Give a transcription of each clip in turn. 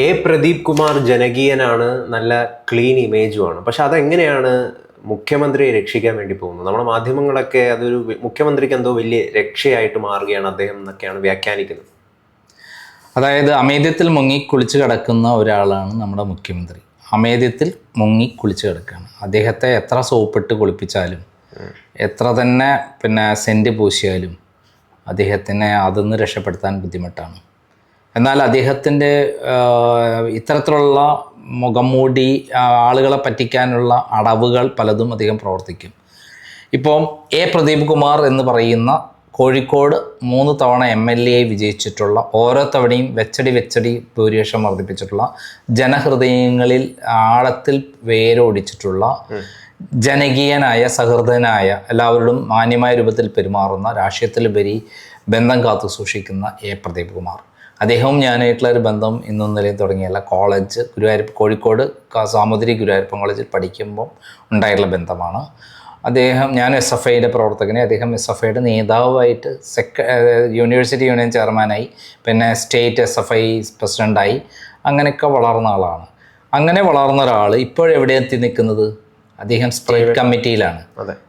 A Pradeep Kumar ജനകീയനാണ് നല്ല clean ഇമേജുമാണ്. പക്ഷെ അതെങ്ങനെയാണ് മുഖ്യമന്ത്രിയെ രക്ഷിക്കാൻ വേണ്ടി പോകുന്നത്? നമ്മുടെ മാധ്യമങ്ങളൊക്കെ അതൊരു മുഖ്യമന്ത്രിക്ക് എന്തോ വലിയ രക്ഷയായിട്ട് മാറുകയാണ് അദ്ദേഹം എന്നൊക്കെയാണ് വ്യാഖ്യാനിക്കുന്നത്. അതായത് അമേദ്യത്തിൽ മുങ്ങി കുളിച്ചു കിടക്കുന്ന ഒരാളാണ് നമ്മുടെ മുഖ്യമന്ത്രി. അമേദ്യത്തിൽ മുങ്ങി കുളിച്ചു കിടക്കുകയാണ്. അദ്ദേഹത്തെ എത്ര സോപ്പിട്ട് കുളിപ്പിച്ചാലും എത്ര തന്നെ പിന്നെ സെന്റ് പൂശിയാലും അദ്ദേഹത്തിനെ അതിന്ന് രക്ഷപ്പെടുത്താൻ ബുദ്ധിമുട്ടാണ്. എന്നാൽ അദ്ദേഹത്തിന്റെ ഇത്തരത്തിലുള്ള മുഖം മൂടി ആളുകളെ പറ്റിക്കാനുള്ള അടവുകൾ പലതും അദ്ദേഹം പ്രവർത്തിക്കും. ഇപ്പോൾ എ പ്രദീപ് കുമാർ എന്ന് പറയുന്ന കോഴിക്കോട് മൂന്ന് തവണ എം എൽ എ വിജയിച്ചിട്ടുള്ള ഓരോ തവണയും വെച്ചടി വെച്ചടി ഭൂരിപക്ഷം വർദ്ധിപ്പിച്ചിട്ടുള്ള ജനഹൃദയങ്ങളിൽ ആഴത്തിൽ വേരോടിച്ചിട്ടുള്ള ജനകീയനായ സഹൃദയനായ എല്ലാവരോടും മാന്യമായ രൂപത്തിൽ പെരുമാറുന്ന രാഷ്ട്രീയത്തിലുപരി ബന്ധം കാത്തു സൂക്ഷിക്കുന്ന എ പ്രദീപ് കുമാർ അദ്ദേഹവും ഞാനായിട്ടുള്ള ഒരു ബന്ധം ഇന്നും നിലയിൽ തുടങ്ങിയല്ല. കോളേജ് ഗുരുവായൂർ കോഴിക്കോട് സാമുദ്രി സാമൂതിരി ഗുരുവായൂരപ്പൻ കോളേജിൽ പഠിക്കുമ്പോൾ ഉണ്ടായിട്ടുള്ള ബന്ധമാണ്. അദ്ദേഹം ഞാൻ എസ് എഫ് ഐയുടെ പ്രവർത്തകനെ അദ്ദേഹം എസ് എഫ് ഐയുടെ നേതാവായിട്ട് സെക്ര യൂണിവേഴ്സിറ്റി യൂണിയൻ ചെയർമാനായി പിന്നെ സ്റ്റേറ്റ് എസ് എഫ് ഐ പ്രസിഡന്റായി അങ്ങനെയൊക്കെ വളർന്ന ആളാണ്. അങ്ങനെ വളർന്ന ഒരാൾ ഇപ്പോഴെവിടെ എത്തി നിൽക്കുന്നത്? അദ്ദേഹം സ്റ്റേറ്റ് കമ്മിറ്റിയിലാണ്.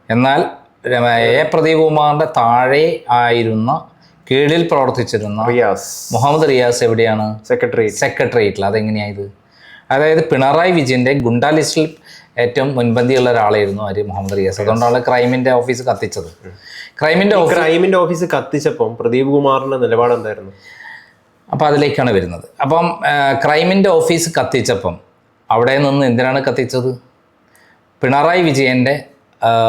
എന്നാൽ എ പ്രദീപ് കുമാറിന്റെ താഴെ ആയിരുന്ന കീഴിൽ പ്രവർത്തിച്ചിരുന്ന റിയാസ്. മുഹമ്മദ് റിയാസ് എവിടെയാണ്? സെക്രട്ടറി സെക്രട്ടേറിയറ്റിൽ അതെങ്ങനെയായത്? അതായത് പിണറായി വിജയന്റെ ഗുണ്ടാ ലിസ്റ്റിൽ ഏറ്റവും മുൻപന്തിയുള്ള ഒരാളായിരുന്നു ആര്? മുഹമ്മദ് റിയാസ്. അതുകൊണ്ടാണ് ക്രൈമിന്റെ ഓഫീസ് കത്തിച്ചത്. ക്രൈമിന്റെ ക്രൈമിന്റെ ഓഫീസ് കത്തിച്ചപ്പം പ്രദീപ് കുമാറിന്റെ നിലപാട് എന്തായിരുന്നു? അപ്പോൾ അതിലേക്കാണ് വരുന്നത്. അപ്പം ക്രൈമിന്റെ ഓഫീസ് കത്തിച്ചപ്പം അവിടെ നിന്ന് എന്തിനാണ് കത്തിച്ചത്? പിണറായി വിജയന്റെ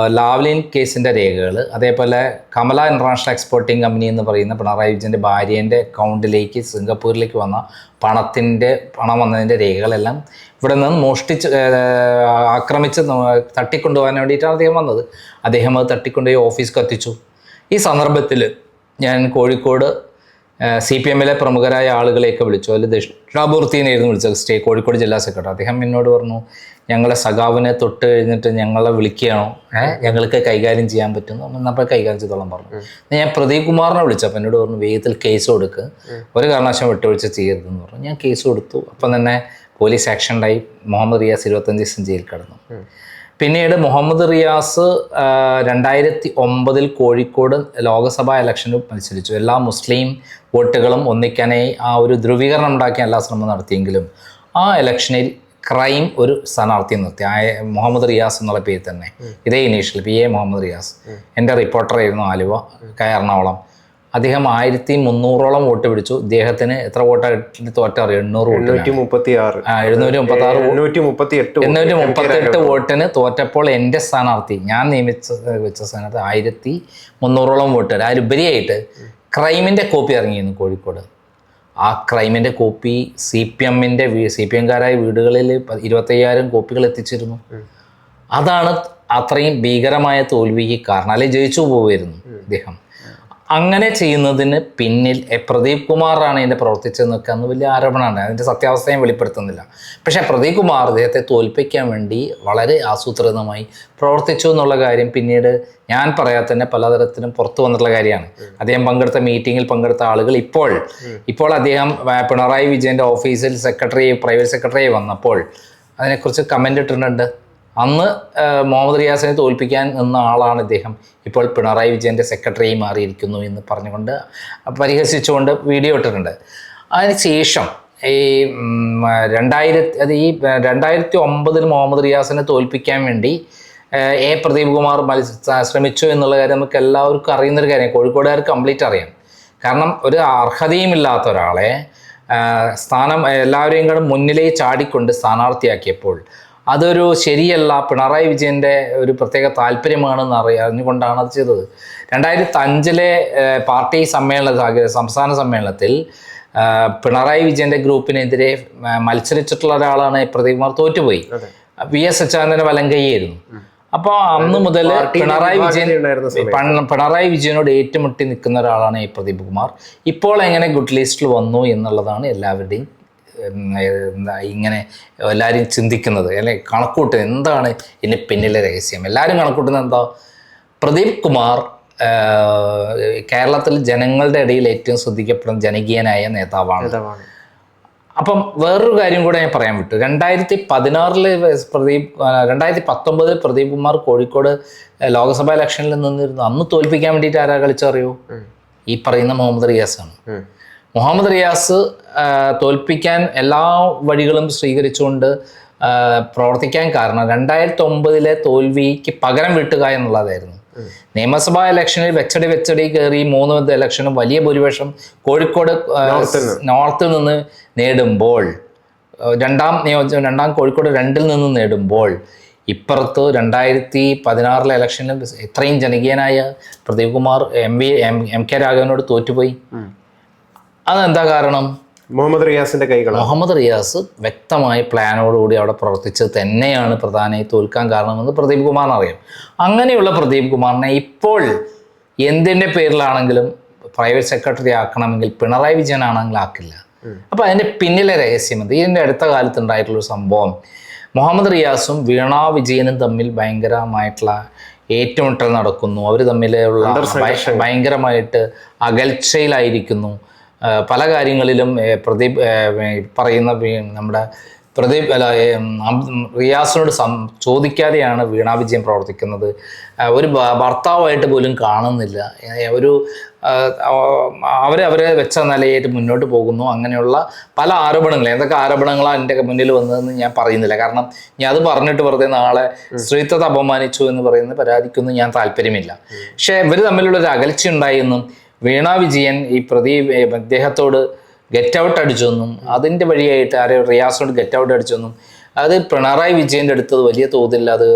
ലാവ്ലിൻ കേസിന്റെ രേഖകൾ അതേപോലെ കമല ഇന്റർനാഷണൽ എക്സ്പോർട്ടിംഗ് കമ്പനി എന്ന് പറയുന്ന പിണറായി വിജയന്റെ ഭാര്യേന്റെ അക്കൗണ്ടിലേക്ക് സിംഗപ്പൂരിലേക്ക് വന്ന പണത്തിന്റെ പണം വന്നതിന്റെ രേഖകളെല്ലാം ഇവിടെ നിന്ന് മോഷ്ടിച്ച് ആക്രമിച്ച് തട്ടിക്കൊണ്ടുപോകാൻ വേണ്ടിയിട്ടാണ് അദ്ദേഹം വന്നത്. അദ്ദേഹം അത് തട്ടിക്കൊണ്ടുപോയി ഓഫീസ് കത്തിച്ചു. ഈ സന്ദർഭത്തിൽ ഞാൻ കോഴിക്കോട് സി പി എമ്മിലെ പ്രമുഖരായ ആളുകളെയൊക്കെ വിളിച്ചു. അതിൽ ദക്ഷിണാമൂർത്തിനെയായിരുന്നു വിളിച്ചത് സ്റ്റേ കോഴിക്കോട് ജില്ലാ സെക്രട്ടറി. അദ്ദേഹം എന്നോട് പറഞ്ഞു ഞങ്ങളെ സഖാവിനെ തൊട്ട് കഴിഞ്ഞിട്ട് ഞങ്ങളെ വിളിക്കുകയാണോ? ഏഹ് ഞങ്ങൾക്ക് കൈകാര്യം ചെയ്യാൻ പറ്റുന്നു എന്നപ്പോൾ കൈകാര്യം ചെയ്തോളം പറഞ്ഞു. ഞാൻ പ്രദീപ് കുമാറിനെ വിളിച്ചപ്പോൾ എന്നോട് പറഞ്ഞു വേഗത്തിൽ കേസ് കൊടുക്ക്. ഒരു കാരണവശാലും വിട്ടുവീഴ്ച ചെയ്യരുതെന്ന് പറഞ്ഞു. ഞാൻ കേസ് കൊടുത്തു. അപ്പം തന്നെ പോലീസ് ആക്ഷൻ ഉണ്ടായി. മുഹമ്മദ് റിയാസ് ഇരുപത്തഞ്ച് ദിവസം ജയിൽ കിടന്നു. പിന്നീട് മുഹമ്മദ് റിയാസ് രണ്ടായിരത്തി ഒമ്പതിൽ കോഴിക്കോട് ലോക്സഭാ ഇലക്ഷനിൽ മത്സരിച്ചു. എല്ലാ മുസ്ലിം വോട്ടുകളും ഒന്നിക്കാനായി ആ ഒരു ധ്രുവീകരണം ഉണ്ടാക്കിയ എല്ലാ ശ്രമം നടത്തിയെങ്കിലും ആ ഇലക്ഷനിൽ ക്രൈം ഒരു സ്ഥാനാർത്ഥി നിർത്തി. ആ മുഹമ്മദ് റിയാസ് എന്നുള്ള പേര് തന്നെ. ഇതേ initial P A Muhammad Riyas. എന്റെ റിപ്പോർട്ടറായിരുന്നു ആലുവ എറണാകുളം. അദ്ദേഹം ആയിരത്തി മുന്നൂറോളം വോട്ട് പിടിച്ചു. ഇദ്ദേഹത്തിന് എത്ര വോട്ടായിട്ട് തോറ്ററിയോ എണ്ണൂറ് എണ്ണൂറ്റി മുപ്പത്തി ആറ് എഴുന്നൂറ്റി മുപ്പത്തി ആറ് എണ്ണൂറ്റി മുപ്പത്തി എട്ട് എണ്ണൂറ്റി വോട്ടിന് തോറ്റപ്പോൾ എന്റെ സ്ഥാനാർത്ഥി ഞാൻ നിയമിച്ച വെച്ച സ്ഥാനത്ത് ആയിരത്തി മുന്നൂറോളം വോട്ട് അതിലുപരിയായിട്ട് ക്രൈമിന്റെ കോപ്പി ഇറങ്ങിയിരുന്നു കോഴിക്കോട്. ആ ക്രൈമിന്റെ കോപ്പി സി പി എമ്മിന്റെ സി പി എംകാരായ വീടുകളിൽ ഇരുപത്തയ്യായിരം കോപ്പികൾ എത്തിച്ചിരുന്നു. അതാണ് അത്രയും ഭീകരമായ തോൽവിക്ക് കാരണം. അല്ലെങ്കിൽ ജയിച്ചു പോവുമായിരുന്നു അദ്ദേഹം അങ്ങനെ ചെയ്യുന്നതിന് പിന്നിൽ പ്രദീപ് കുമാറാണ് ഇതിന്റെ പ്രവർത്തിച്ചതെന്നൊക്കെ അന്ന് വലിയ ആരോപണമാണ്. അതിന്റെ സത്യാവസ്ഥയും വെളിപ്പെടുത്തുന്നില്ല. പക്ഷേ പ്രദീപ് കുമാർ അദ്ദേഹത്തെ തോൽപ്പിക്കാൻ വേണ്ടി വളരെ ആസൂത്രിതമായി പ്രവർത്തിച്ചു എന്നുള്ള കാര്യം പിന്നീട് ഞാൻ പറയാതെ തന്നെ പലതരത്തിലും പുറത്തു വന്നിട്ടുള്ള കാര്യമാണ്. അദ്ദേഹം പങ്കെടുത്ത മീറ്റിങ്ങിൽ പങ്കെടുത്ത ആളുകൾ ഇപ്പോൾ ഇപ്പോൾ അദ്ദേഹം പിണറായി വിജയന്റെ ഓഫീസിൽ സെക്രട്ടറി പ്രൈവറ്റ് സെക്രട്ടറി വന്നപ്പോൾ അതിനെക്കുറിച്ച് കമന്റ് ഇട്ടിട്ടുണ്ട്. അന്ന് മുഹമ്മദ് റിയാസിനെ തോൽപ്പിക്കാൻ നിന്ന ആളാണ് ഇദ്ദേഹം. ഇപ്പോൾ പിണറായി വിജയന്റെ സെക്രട്ടറി മാറിയിരിക്കുന്നു എന്ന് പറഞ്ഞുകൊണ്ട് പരിഹസിച്ചുകൊണ്ട് വീഡിയോ ഇട്ടിട്ടുണ്ട്. അതിനുശേഷം ഈ രണ്ടായിരത്തി അത് ഈ രണ്ടായിരത്തി ഒമ്പതിൽ മുഹമ്മദ് റിയാസിനെ തോൽപ്പിക്കാൻ വേണ്ടി എ പ്രദീപ് കുമാർ മത്സ ശ്രമിച്ചു എന്നുള്ള കാര്യം നമുക്ക് എല്ലാവർക്കും അറിയുന്നൊരു കാര്യം കോഴിക്കോടുകാർ കംപ്ലീറ്റ് അറിയാം. കാരണം ഒരു അർഹതയുമില്ലാത്ത ഒരാളെ സ്ഥാനം എല്ലാവരെയും കൂടെ മുന്നിലേ ചാടിക്കൊണ്ട് സ്ഥാനാർത്ഥിയാക്കിയപ്പോൾ അതൊരു ശരിയല്ല. പിണറായി വിജയന്റെ ഒരു പ്രത്യേക താല്പര്യമാണെന്ന് അറിയ അറിഞ്ഞുകൊണ്ടാണ് അത് ചെയ്തത്. രണ്ടായിരത്തി അഞ്ചിലെ പാർട്ടി സമ്മേളന സംസ്ഥാന സമ്മേളനത്തിൽ പിണറായി വിജയന്റെ ഗ്രൂപ്പിനെതിരെ മത്സരിച്ചിട്ടുള്ള ഒരാളാണ് പ്രദീപ് കുമാർ തോറ്റുപോയി. വി എസ് അച്യുതാനന്ദന്റെ വലങ്കയ്യായിരുന്നു അപ്പോൾ അന്ന് മുതൽ പിണറായി വിജയൻ പണ- പിണറായി വിജയനോട് ഏറ്റുമുട്ടി നിൽക്കുന്ന ഒരാളാണ് ഈ പ്രദീപ് കുമാർ. ഇപ്പോൾ എങ്ങനെ ഗുഡ് ലിസ്റ്റിൽ വന്നു എന്നുള്ളതാണ് എല്ലാവരുടെയും ഇങ്ങനെ എല്ലാവരും ചിന്തിക്കുന്നത് അല്ലെ? കണക്കൂട്ട് എന്താണ് ഇതിന് പിന്നിലെ രഹസ്യം? എല്ലാവരും കണക്കൂട്ടുന്നത് എന്താ? പ്രദീപ് കുമാർ കേരളത്തിൽ ജനങ്ങളുടെ ഇടയിൽ ഏറ്റവും ശ്രദ്ധിക്കപ്പെടുന്ന ജനകീയനായ നേതാവാണ്. അപ്പം വേറൊരു കാര്യം കൂടെ ഞാൻ പറയാൻ വിട്ടു. രണ്ടായിരത്തി പതിനാറിൽ പ്രദീപ് രണ്ടായിരത്തി പത്തൊമ്പതിൽ പ്രദീപ് കുമാർ കോഴിക്കോട് ലോക്സഭാ ഇലക്ഷനിൽ നിന്നിരുന്നു. അന്ന് തോൽപ്പിക്കാൻ വേണ്ടിയിട്ട് ആരാ കളിച്ചറിയോ ഈ പറയുന്ന മുഹമ്മദ് റിയാസാണ്. മുഹമ്മദ് റിയാസ് തോൽപ്പിക്കാൻ എല്ലാ വഴികളും സ്വീകരിച്ചുകൊണ്ട് പ്രവർത്തിക്കാൻ കാരണം രണ്ടായിരത്തി ഒമ്പതിലെ തോൽവിക്ക് പകരം വീട്ടുക എന്നുള്ളതായിരുന്നു. നിയമസഭാ ഇലക്ഷനിൽ വെച്ചടി വെച്ചടി കയറി മൂന്ന് ഇലക്ഷനും വലിയ ഭൂരിപക്ഷം കോഴിക്കോട് നോർത്തിൽ നിന്ന് നേടുമ്പോൾ രണ്ടാം നിയോജക രണ്ടാം കോഴിക്കോട് രണ്ടിൽ നിന്ന് നേടുമ്പോൾ ഇപ്പുറത്ത് രണ്ടായിരത്തി പതിനാറിലെ ഇലക്ഷനിൽ ഇത്രയും ജനകീയനായ Pradeep Kumar M V M M K രാഘവനോട് തോറ്റുപോയി. അതെന്താ കാരണം? മുഹമ്മദ് റിയാസിന്റെ കൈകൾ മുഹമ്മദ് റിയാസ് വ്യക്തമായ പ്ലാനോടുകൂടി അവിടെ പ്രവർത്തിച്ച് തന്നെയാണ് പ്രധാനമായി തോൽക്കാൻ കാരണമെന്ന് പ്രദീപ് കുമാറിന് അറിയാം. അങ്ങനെയുള്ള പ്രദീപ് കുമാറിനെ ഇപ്പോൾ എന്തിന്റെ പേരിലാണെങ്കിലും പ്രൈവറ്റ് സെക്രട്ടറി ആക്കണമെങ്കിൽ പിണറായി വിജയനാണെങ്കിൽ ആക്കില്ല. അപ്പോൾ അതിന്റെ പിന്നിലെ രഹസ്യം എന്ത് ഇതിന്റെ അടുത്ത കാലത്ത് ഉണ്ടായിട്ടുള്ളൊരു സംഭവം. മുഹമ്മദ് റിയാസും വീണ വിജയനും തമ്മിൽ ഭയങ്കരമായിട്ടുള്ള ഏറ്റുമുട്ടൽ നടക്കുന്നു. അവർ തമ്മിലുള്ള ഭയ- ഭയങ്കരമായിട്ട് അകൽച്ചയിലായിരിക്കുന്നു. പല കാര്യങ്ങളിലും പ്രദീപ് പറയുന്ന നമ്മുടെ പ്രദീപ് അല്ല റിയാസിനോട് സം ചോദിക്കാതെയാണ് വീണാ വിജയം പ്രവർത്തിക്കുന്നത്. ഒരു ഭർത്താവായിട്ട് പോലും കാണുന്നില്ല. ഒരു അവരെ അവരെ വെച്ച നിലയായിട്ട് മുന്നോട്ട് പോകുന്നു. അങ്ങനെയുള്ള പല ആരോപണങ്ങൾ എന്തൊക്കെ ആരോപണങ്ങളാണ് എന്റെ മുന്നിൽ വന്നതെന്ന് ഞാൻ പറയുന്നില്ല. കാരണം ഞാൻ അത് പറഞ്ഞിട്ട് വെറുതെ നാളെ സ്ത്രീത്വത്തെ അപമാനിച്ചു എന്ന് പറയുന്ന പരാതിക്കൊന്നും ഞാൻ താല്പര്യമില്ല. പക്ഷേ ഇവർ തമ്മിലുള്ള ഒരു അകൽച്ച ഉണ്ടായെന്നും വീണ വിജയൻ ഈ പ്രദീപ് ഏ, അദ്ദേഹത്തോട് ഗെറ്റ് ഔട്ട് അടിച്ചെന്നും അതിന്റെ വഴിയായിട്ട് ആരെ റിയാസിനോട് ഗെറ്റ് ഔട്ട് അടിച്ചെന്നും അത് പിണറായി വിജയന്റെ അടുത്തത് വലിയ തോതിൽ അത്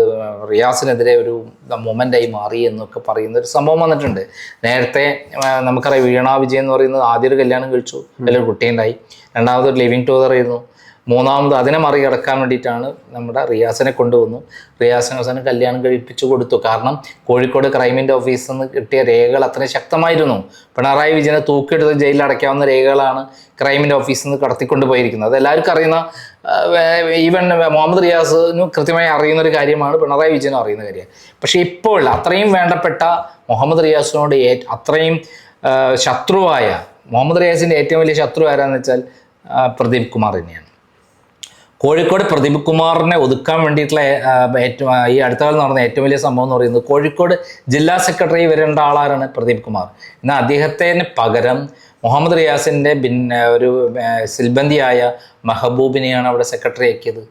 റിയാസിനെതിരെ ഒരു മൊമെന്റായി മാറി എന്നൊക്കെ പറയുന്ന ഒരു സംഭവം വന്നിട്ടുണ്ട്. നേരത്തെ നമുക്കറിയാം വീണ വിജയൻ എന്ന് പറയുന്നത് ആദ്യം ഒരു കല്യാണം കഴിച്ചു. വലിയൊരു കുട്ടിയുണ്ടായി. രണ്ടാമത് ഒരു ലിവിങ് ടൂതർ ആയിരുന്നു. മൂന്നാമത് അതിനെ മറികടക്കാൻ വേണ്ടിയിട്ടാണ് നമ്മുടെ റിയാസിനെ കൊണ്ടുവന്നു റിയാസിനെ അവസാനം കല്യാണം കഴിപ്പിച്ചു കൊടുത്തു. കാരണം കോഴിക്കോട് ക്രൈമിന്റെ ഓഫീസിൽ നിന്ന് കിട്ടിയ രേഖകൾ അത്രയും ശക്തമായിരുന്നു. പിണറായി വിജയനെ തൂക്കിയെടുത്ത് ജയിലിൽ അടയ്ക്കാവുന്ന രേഖകളാണ് ക്രൈമിന്റെ ഓഫീസിൽ നിന്ന് കടത്തിക്കൊണ്ട് പോയിരിക്കുന്നത് അത് എല്ലാവർക്കും അറിയുന്ന ഈവൻ മുഹമ്മദ് റിയാസിന് കൃത്യമായി അറിയുന്ന ഒരു കാര്യമാണ് പിണറായി വിജയനും അറിയുന്ന കാര്യം. പക്ഷേ ഇപ്പോൾ അത്രയും വേണ്ടപ്പെട്ട മുഹമ്മദ് റിയാസിനോട് അത്രയും ശത്രുവായ മുഹമ്മദ് റിയാസിന്റെ ഏറ്റവും വലിയ ശത്രു ആരാന്ന് വെച്ചാൽ പ്രദീപ് കുമാർ തന്നെയാണ്. കോഴിക്കോട് പ്രദീപ് കുമാറിനെ ഒതുക്കാൻ വേണ്ടിയിട്ടുള്ള ഏറ്റവും ഈ അടുത്ത കാലം നടന്ന ഏറ്റവും വലിയ സംഭവം എന്ന് പറയുന്നത് കോഴിക്കോട് ജില്ലാ സെക്രട്ടറി വരേണ്ട ആളാരാണ് പ്രദീപ് കുമാർ എന്നാൽ അദ്ദേഹത്തിന് പകരം മുഹമ്മദ് റിയാസിന്റെ പിന്നെ ഒരു സിൽബന്തിയായ മെഹബൂബിനെയാണ് അവിടെ സെക്രട്ടറി ആക്കിയത്.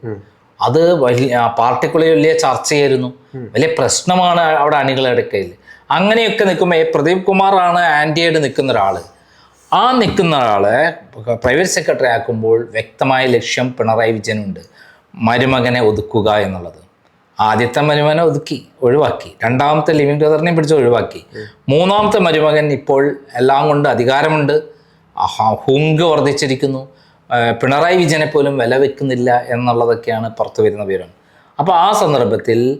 അത് വലിയ പാർട്ടിക്കുള്ള പാർട്ടിക്കുള്ളിൽ വലിയ ചർച്ചയായിരുന്നു. വലിയ പ്രശ്നമാണ് അവിടെ അണികളെടുക്കയിൽ അങ്ങനെയൊക്കെ നിൽക്കുമ്പോൾ പ്രദീപ് കുമാറാണ് ആന്റിയായിട്ട് നിൽക്കുന്ന ഒരാൾ. ആ നിൽക്കുന്ന ആളെ പ്രൈവറ്റ് സെക്രട്ടറി ആക്കുമ്പോൾ വ്യക്തമായ ലക്ഷ്യം പിണറായി വിജയനുണ്ട്. മരുമകനെ ഒതുക്കുക എന്നുള്ളത്. ആദ്യത്തെ മരുമകനെ ഒതുക്കി ഒഴിവാക്കി. രണ്ടാമത്തെ ലിവിങ് ടുഗദറിനെയും പിടിച്ച് ഒഴിവാക്കി. മൂന്നാമത്തെ മരുമകൻ ഇപ്പോൾ എല്ലാം കൊണ്ട് അധികാരമുണ്ട്. ഹുങ്ക് വർദ്ധിച്ചിരിക്കുന്നു. പിണറായി വിജയനെ പോലും വില വെക്കുന്നില്ല എന്നുള്ളതൊക്കെയാണ് പുറത്തു വരുന്ന വിവരം. അപ്പോൾ ആ സന്ദർഭത്തിൽ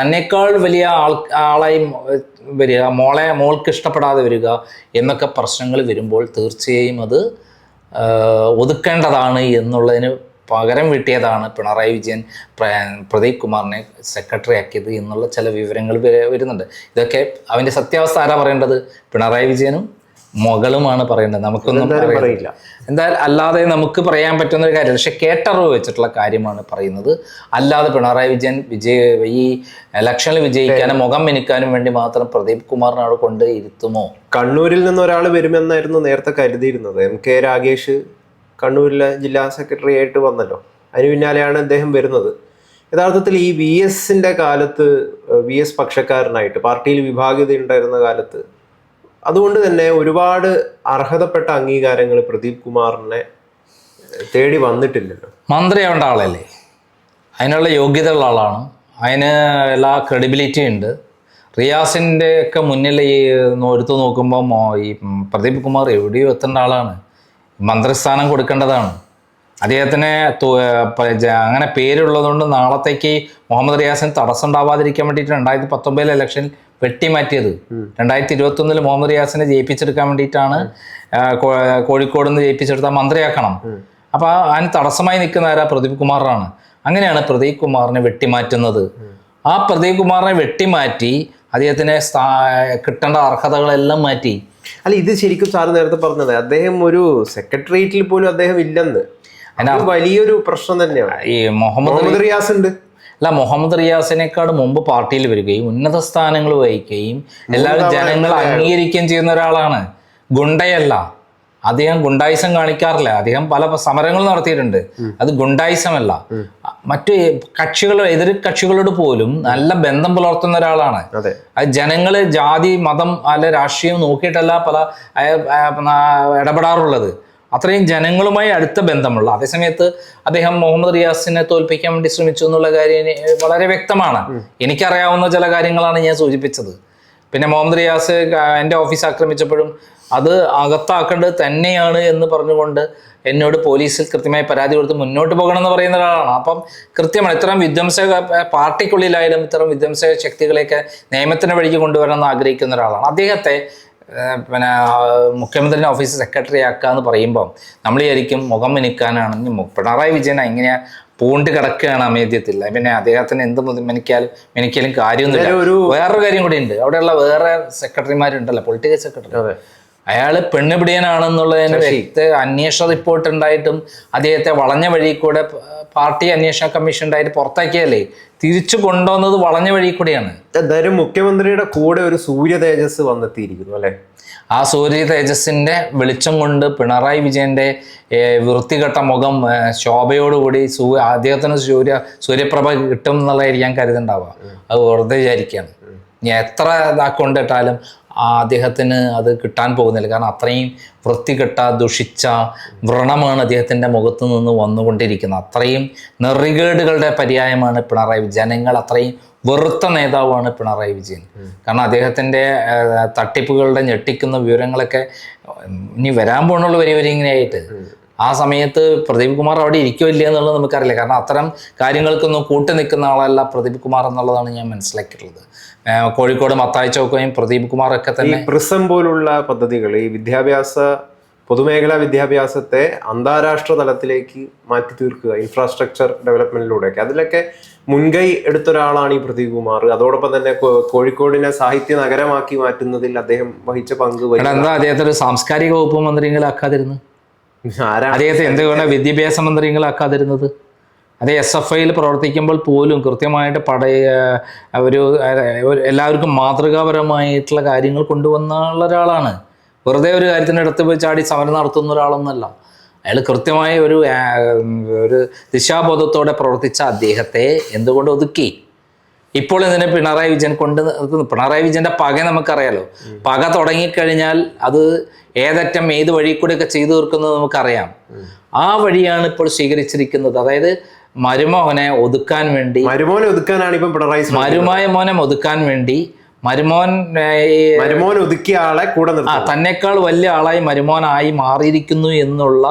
തന്നെക്കാൾ വലിയ ആൾ ആളായി വരിക മോളെ മോൾക്ക് ഇഷ്ടപ്പെടാതെ വരിക എന്നൊക്കെ പ്രശ്നങ്ങൾ വരുമ്പോൾ തീർച്ചയായും അത് ഒതുക്കേണ്ടതാണ് എന്നുള്ളതിന് പകരം വീട്ടിയതാണ് പിണറായി വിജയൻ പ്ര- പ്രദീപ് കുമാറിനെ സെക്രട്ടറി ആക്കിയത് എന്നുള്ള ചില വിവരങ്ങൾ വരെ- വരുന്നുണ്ട്. ഇതൊക്കെ അവന്റെ സത്യാവസ്ഥ ആരാ പറയേണ്ടത്? പിണറായി വിജയനും മകളുമാണ് പറയുന്നത് നമുക്കൊന്നും പറയില്ല. എന്തായാലും അല്ലാതെ നമുക്ക് പറയാൻ പറ്റുന്ന ഒരു കാര്യം പക്ഷെ കേട്ടറിവ് വെച്ചിട്ടുള്ള കാര്യമാണ് പറയുന്നത്. അല്ലാതെ പിണറായി വിജയൻ വിജയ ഈ ഇലക്ഷനിൽ വിജയിക്കാനും മുഖം മിനുക്കാനും വേണ്ടി മാത്രം പ്രദീപ് കുമാറിനെ അവിടെ കൊണ്ട് ഇരുത്തുമോ? കണ്ണൂരിൽ നിന്ന് ഒരാൾ വരുമെന്നായിരുന്നു നേരത്തെ കരുതിയിരുന്നത്. എം കെ രാഗേഷ് കണ്ണൂരിലെ ജില്ലാ സെക്രട്ടറി ആയിട്ട് വന്നല്ലോ. അതിന് പിന്നാലെയാണ് അദ്ദേഹം വരുന്നത്. യഥാർത്ഥത്തിൽ ഈ വി എസിന്റെ കാലത്ത് വി എസ് പക്ഷക്കാരനായിട്ട് പാർട്ടിയിൽ വിഭാഗീയത ഉണ്ടായിരുന്ന കാലത്ത് അതുകൊണ്ട് തന്നെ ഒരുപാട് അർഹതപ്പെട്ട അംഗീകാരങ്ങൾ പ്രദീപ് കുമാറിനെ തേടി വന്നിട്ടില്ലല്ലോ. മന്ത്രിയാവേണ്ട ആളല്ലേ? അതിനുള്ള യോഗ്യതയുള്ള ആളാണ്. അതിന് എല്ലാ ക്രെഡിബിലിറ്റി ഉണ്ട്. റിയാസിന്റെ ഒക്കെ മുന്നിൽ ഈ എടുത്തു നോക്കുമ്പോൾ ഈ പ്രദീപ് കുമാർ എവിടെയോ എത്തേണ്ട ആളാണ്. മന്ത്രിസ്ഥാനം കൊടുക്കേണ്ടതാണ്. അദ്ദേഹത്തിന് അങ്ങനെ പേരുള്ളതുകൊണ്ട് നാളത്തേക്ക് മുഹമ്മദ് റിയാസിന് തടസ്സം ഉണ്ടാവാതിരിക്കാൻ വേണ്ടിയിട്ട് രണ്ടായിരത്തി പത്തൊമ്പതിലെ ഇലക്ഷനിൽ വെട്ടിമാറ്റിയത്. രണ്ടായിരത്തി ഇരുപത്തി ഒന്നിൽ മുഹമ്മദ് റിയാസിനെ ജയിപ്പിച്ചെടുക്കാൻ വേണ്ടിയിട്ടാണ് കോഴിക്കോട് നിന്ന് ജയിപ്പിച്ചെടുത്ത മന്ത്രിയാക്കണം. അപ്പൊ ആ- അതിന് തടസ്സമായി നിൽക്കുന്ന ആരാ? പ്രദീപ് കുമാറാണ്. അങ്ങനെയാണ് പ്രദീപ് കുമാറിനെ വെട്ടിമാറ്റുന്നത്. ആ പ്രദീപ് കുമാറിനെ വെട്ടിമാറ്റി അദ്ദേഹത്തിന് കിട്ടേണ്ട അർഹതകളെല്ലാം മാറ്റി. അല്ല ഇത് ശരിക്കും സാർ നേരത്തെ പറഞ്ഞത് അദ്ദേഹം ഒരു സെക്രട്ടേറിയറ്റിൽ പോലും അദ്ദേഹം ഇല്ലെന്ന്. വലിയൊരു പ്രശ്നം തന്നെയാണ്. ഈ മുഹമ്മദ് റിയാസ് ഉണ്ട്. അല്ല മുഹമ്മദ് റിയാസിനേക്കാട് മുമ്പ് പാർട്ടിയിൽ വരികയും ഉന്നത സ്ഥാനങ്ങൾ വഹിക്കുകയും എല്ലാവരും ജനങ്ങൾ അംഗീകരിക്കുകയും ചെയ്യുന്ന ഒരാളാണ്. ഗുണ്ടയല്ല. അദ്ദേഹം ഗുണ്ടായിസം കാണിക്കാറില്ല. അദ്ദേഹം പല സമരങ്ങൾ നടത്തിയിട്ടുണ്ട്. അത് ഗുണ്ടായിസമല്ല. മറ്റു കക്ഷികൾ എതിർ കക്ഷികളോട് പോലും നല്ല ബന്ധം പുലർത്തുന്ന ഒരാളാണ്. അതെ. ജനങ്ങൾ ജാതി മതം അല്ലെ രാഷ്ട്രീയം നോക്കിയിട്ടല്ല പല ഇടപെടാറുള്ളത്. അത്രയും ജനങ്ങളുമായി അടുത്ത ബന്ധമുള്ള അതേസമയത്ത് അദ്ദേഹം മുഹമ്മദ് റിയാസിനെ തോൽപ്പിക്കാൻ വേണ്ടി ശ്രമിച്ചു എന്നുള്ള കാര്യം വളരെ വ്യക്തമാണ്. എനിക്കറിയാവുന്ന ചില കാര്യങ്ങളാണ് ഞാൻ സൂചിപ്പിച്ചത്. പിന്നെ മുഹമ്മദ് റിയാസ് എന്റെ ഓഫീസ് ആക്രമിച്ചപ്പോഴും അത് അകത്താക്കേണ്ടത് തന്നെയാണ് എന്ന് പറഞ്ഞുകൊണ്ട് എന്നോട് പോലീസിൽ കൃത്യമായി പരാതി കൊടുത്ത് മുന്നോട്ട് പോകണം എന്ന് പറയുന്ന ഒരാളാണ്. അപ്പം കൃത്യമാണ് ഇത്തരം വിധ്വംസക പാർട്ടിക്കുള്ളിലായാലും ഇത്തരം വിധ്വംസക ശക്തികളെയൊക്കെ നിയമത്തിന് വഴിക്ക് കൊണ്ടുവരണം എന്ന് ആഗ്രഹിക്കുന്ന ഒരാളാണ്. അദ്ദേഹത്തെ പിന്നെ മുഖ്യമന്ത്രിന്റെ ഓഫീസ് സെക്രട്ടറി ആക്കുക എന്ന് പറയുമ്പം നമ്മൾ വിചാരിക്കും മുഖം മിനുക്കാനാണെങ്കിൽ പിണറായി വിജയൻ എങ്ങനെയാ പൂണ്ട് കിടക്കുകയാണ് അമേദ്യത്തിൽ. പിന്നെ അദ്ദേഹത്തിന് എന്ത് മിനിക്കാലും മിനിക്കാലും കാര്യമൊന്നുമില്ല. ഒരു വേറൊരു കാര്യം കൂടി ഉണ്ട്. അവിടെയുള്ള വേറെ സെക്രട്ടറിമാരുണ്ടല്ലോ പൊളിറ്റിക്കൽ സെക്രട്ടറി അയാൾ പെണ്ണുപിടിയനാണെന്നുള്ളതിന്റെ വ്യക്ത അന്വേഷണ റിപ്പോർട്ട് ഉണ്ടായിട്ടും അദ്ദേഹത്തെ വളഞ്ഞ വഴി കൂടെ പാർട്ടി അന്വേഷണ കമ്മീഷൻ ഉണ്ടായിട്ട് പുറത്താക്കിയല്ലേ തിരിച്ചു കൊണ്ടുവന്നത് വളഞ്ഞ വഴി കൂടെയാണ്. എന്തായാലും മുഖ്യമന്ത്രിയുടെ കൂടെ ഒരു സൂര്യ തേജസ് വന്നെത്തിയിരിക്കുന്നു അല്ലെ? ആ സൂര്യ തേജസിന്റെ വെളിച്ചം കൊണ്ട് പിണറായി വിജയന്റെ വൃത്തികെട്ട മുഖം ശോഭയോടുകൂടി സൂ അദ്ദേഹത്തിന് സൂര്യ സൂര്യപ്രഭ കിട്ടും എന്നുള്ളതായിരിക്കും ഞാൻ കരുതുണ്ടാവുക അത് വെറുതെ വിചാരിക്കുകയാണ്. എത്ര ഇതാക്കൊണ്ടിട്ടാലും അദ്ദേഹത്തിന് അത് കിട്ടാൻ പോകുന്നില്ല. കാരണം അത്രയും വൃത്തികെട്ട ദുഷിച്ച വ്രണമാണ് അദ്ദേഹത്തിന്റെ മുഖത്ത് നിന്ന് വന്നുകൊണ്ടിരിക്കുന്നത്. അത്രയും നെറികേടുകളുടെ പര്യായമാണ് പിണറായി വിജയൻ. ജനങ്ങൾ അത്രയും വെറുത്ത നേതാവാണ് പിണറായി വിജയൻ. കാരണം അദ്ദേഹത്തിന്റെ തട്ടിപ്പുകളുടെ ഞെട്ടിക്കുന്ന വിവരങ്ങളൊക്കെ ഇനി വരാൻ പോകണുള്ളൂ വരി വരി ഇങ്ങനെയായിട്ട്. ആ സമയത്ത് പ്രദീപ് കുമാർ അവിടെ ഇരിക്കുമില്ല എന്നുള്ളത് നമുക്കറിയില്ല. കാരണം അത്തരം കാര്യങ്ങൾക്കൊന്നും കൂട്ടി നിൽക്കുന്ന ആളല്ല പ്രദീപ് കുമാർ എന്നുള്ളതാണ് ഞാൻ മനസ്സിലാക്കിയിട്ടുള്ളത്. കോഴിക്കോട് മത്തായി ചൗക്കയും പ്രദീപ് കുമാർ ഒക്കെ തന്നെ പ്രിസം പോലുള്ള പദ്ധതികൾ ഈ വിദ്യാഭ്യാസ പൊതുമേഖലാ വിദ്യാഭ്യാസത്തെ അന്താരാഷ്ട്ര തലത്തിലേക്ക് മാറ്റി തീർക്കുക ഇൻഫ്രാസ്ട്രക്ചർ ഡെവലപ്മെന്റിലൂടെയൊക്കെ അതിലൊക്കെ മുൻകൈ എടുത്ത ഒരാളാണ് ഈ പ്രദീപ് കുമാർ. അതോടൊപ്പം തന്നെ കോഴിക്കോടിനെ സാഹിത്യ നഗരമാക്കി മാറ്റുന്നതിൽ അദ്ദേഹം വഹിച്ച പങ്ക് എന്താ അദ്ദേഹത്തെ ഒരു സാംസ്കാരിക വകുപ്പ് മന്ത്രിയെങ്കിലാക്കാതിരുന്നു ആരാണ് അദ്ദേഹത്തെ എന്തുകൊണ്ട് വിദ്യാഭ്യാസ മന്ത്രിയെങ്കിലാക്കാതിരുന്നത് അത് എസ് എഫ് ഐയിൽ പ്രവർത്തിക്കുമ്പോൾ പോലും കൃത്യമായിട്ട് പട ഒരു എല്ലാവർക്കും മാതൃകാപരമായിട്ടുള്ള കാര്യങ്ങൾ കൊണ്ടുവന്ന ഒരാളാണ് വെറുതെ ഒരു കാര്യത്തിന്റെ അടുത്ത് പോയി ചാടി സമരം നടത്തുന്ന ഒരാളൊന്നല്ല. അയാൾ കൃത്യമായ ഒരു ഒരു ദിശാബോധത്തോടെ പ്രവർത്തിച്ച അദ്ദേഹത്തെ എന്തുകൊണ്ട് ഒതുക്കി? ഇപ്പോൾ ഇതിനെ പിണറായി വിജയൻ കൊണ്ട് പിണറായി വിജയന്റെ പക നമുക്കറിയാലോ. പക തുടങ്ങിക്കഴിഞ്ഞാൽ അത് ഏതറ്റം ഏത് വഴി കൂടെയൊക്കെ ചെയ്തു തീർക്കുന്നത് നമുക്കറിയാം. ആ വഴിയാണ് ഇപ്പോൾ സ്വീകരിച്ചിരിക്കുന്നത്. അതായത് മരുമോനെ ഒതുക്കാൻ വേണ്ടി മരുമോനെ ഒതുക്കാനാണ് ഇപ്പം പിണറായി. മരുമായ മോനെ ഒതുക്കാൻ വേണ്ടി മരുമോൻ മരുമോൻ ഒതുക്കിയ ആളെ കൂടെ ആ തന്നെക്കാൾ വലിയ ആളായി മരുമോനായി മാറിയിരിക്കുന്നു എന്നുള്ള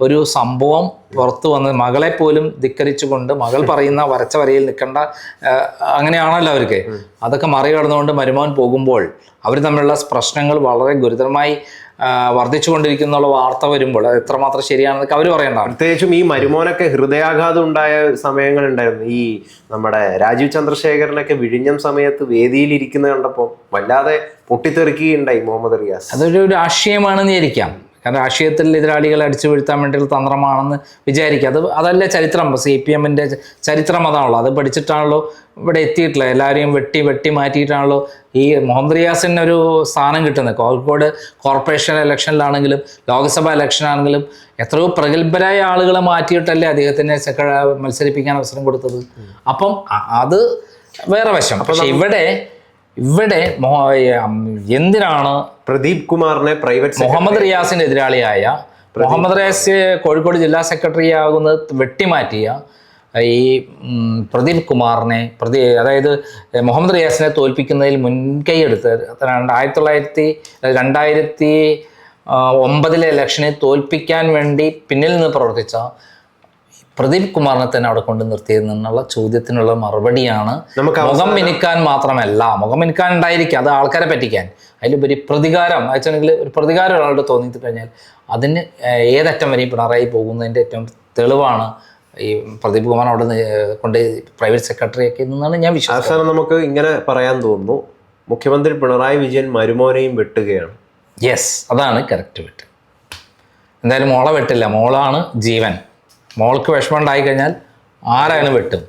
ഒരു സംഭവം പുറത്തു വന്ന് മകളെ പോലും ധിക്കരിച്ചുകൊണ്ട് മകൾ പറയുന്ന വരച്ച വരയിൽ നിൽക്കേണ്ട അങ്ങനെയാണല്ലോ അവർക്ക്. അതൊക്കെ മറികടന്നുകൊണ്ട് മരുമോൻ പോകുമ്പോൾ അവർ തമ്മിലുള്ള പ്രശ്നങ്ങൾ വളരെ ഗുരുതരമായി ആ, വർദ്ധിച്ചുകൊണ്ടിരിക്കുന്നുള്ള വാർത്ത വരുമ്പോൾ അത് എത്രമാത്രം ശരിയാണെന്നൊക്കെ അവർ പറയണ്ട പ്രത്യേകിച്ചും ഈ മരുമോനൊക്കെ ഹൃദയാഘാതം ഉണ്ടായ സമയങ്ങൾ ഉണ്ടായിരുന്നു ഈ നമ്മുടെ രാജീവ് ചന്ദ്രശേഖരനൊക്കെ വിഴിഞ്ഞം സമയത്ത് വേദിയിൽ ഇരിക്കുന്ന കണ്ടപ്പോൾ വല്ലാതെ പൊട്ടിത്തെറിക്കുകയുണ്ടായി മുഹമ്മദ് റിയാസ്. അതൊരു രാഷ്ട്രീയമാണെന്ന് വിചാരിക്കാം. കാരണം രാഷ്ട്രീയത്തിൽ എതിരാളികളെ അടിച്ചു വീഴ്ത്താൻ വേണ്ടിയുള്ള തന്ത്രമാണെന്ന് വിചാരിക്കുക. അത് അതല്ല ചരിത്രം. സി പി എമ്മിന്റെ ചരിത്രം അതാണല്ലോ. അത് പഠിച്ചിട്ടാണല്ലോ ഇവിടെ എത്തിയിട്ടുള്ളത്. എല്ലാവരെയും വെട്ടി വെട്ടി മാറ്റിയിട്ടാണല്ലോ ഈ മുഹമ്മദ് റിയാസിന് ഒരു സ്ഥാനം കിട്ടുന്നത്. കോഴിക്കോട് കോർപ്പറേഷൻ ഇലക്ഷനിലാണെങ്കിലും ലോക്സഭാ ഇലക്ഷനാണെങ്കിലും എത്രയോ പ്രഗത്ഭരായ ആളുകളെ മാറ്റിയിട്ടല്ലേ അദ്ദേഹത്തിനെ മത്സരിപ്പിക്കാൻ അവസരം കൊടുത്തത്. അപ്പം അത് വേറെ വശം. പക്ഷെ ഇവിടെ ഇവിടെ എന്തിനാണ് പ്രദീപ് കുമാറിനെ പ്രൈവറ്റ് മുഹമ്മദ് റിയാസിന്റെ എതിരാളിയായ മുഹമ്മദ് റിയാസ് കോഴിക്കോട് ജില്ലാ സെക്രട്ടറി ആകുന്നത് വെട്ടിമാറ്റിയ ഈ പ്രദീപ് കുമാറിനെ പ്രതി അതായത് മുഹമ്മദ് റിയാസിനെ തോൽപ്പിക്കുന്നതിൽ മുൻകൈ എടുത്ത് ആയിരത്തി തൊള്ളായിരത്തി രണ്ടായിരത്തി ഒമ്പതിലെ ഇലക്ഷനെ തോൽപ്പിക്കാൻ വേണ്ടി പിന്നിൽ നിന്ന് പ്രവർത്തിച്ച പ്രദീപ് കുമാറിനെ തന്നെ അവിടെ കൊണ്ട് നിർത്തിയെന്നുള്ള ചോദ്യത്തിനുള്ള മറുപടിയാണ് മുഖം മിനുക്കാൻ മാത്രമല്ല മുഖം മിനുക്കാൻ ഉണ്ടായിരിക്കും അത് ആൾക്കാരെ പറ്റിക്കാൻ. അതിലുപരി പ്രതികാരം വെച്ചിട്ടുണ്ടെങ്കിൽ ഒരു പ്രതികാരം ഒരാളോട് തോന്നിയിട്ട് കഴിഞ്ഞാൽ അതിന് ഏതറ്റം വരെയും പിണറായി പോകുന്നതിന്റെ ഏറ്റവും തെളിവാണ് ഈ പ്രദീപ് കുമാർ അവിടെ കൊണ്ട് പ്രൈവറ്റ് സെക്രട്ടറി ഒക്കെ നിന്നാണ് ഞാൻ വിശ്വാസം അവസാനം നമുക്ക് ഇങ്ങനെ പറയാൻ തോന്നുന്നു മുഖ്യമന്ത്രി പിണറായി വിജയൻ മരുമോനെയും വെട്ടുകയാണ്. യെസ് അതാണ് കറക്റ്റ് വെട്ട് എന്തായാലും മോളെ വെട്ടില്ല മോളാണ് ജീവൻ. മോൾക്ക് വിഷമം കഴിഞ്ഞാൽ ആരാണ് വെട്ടും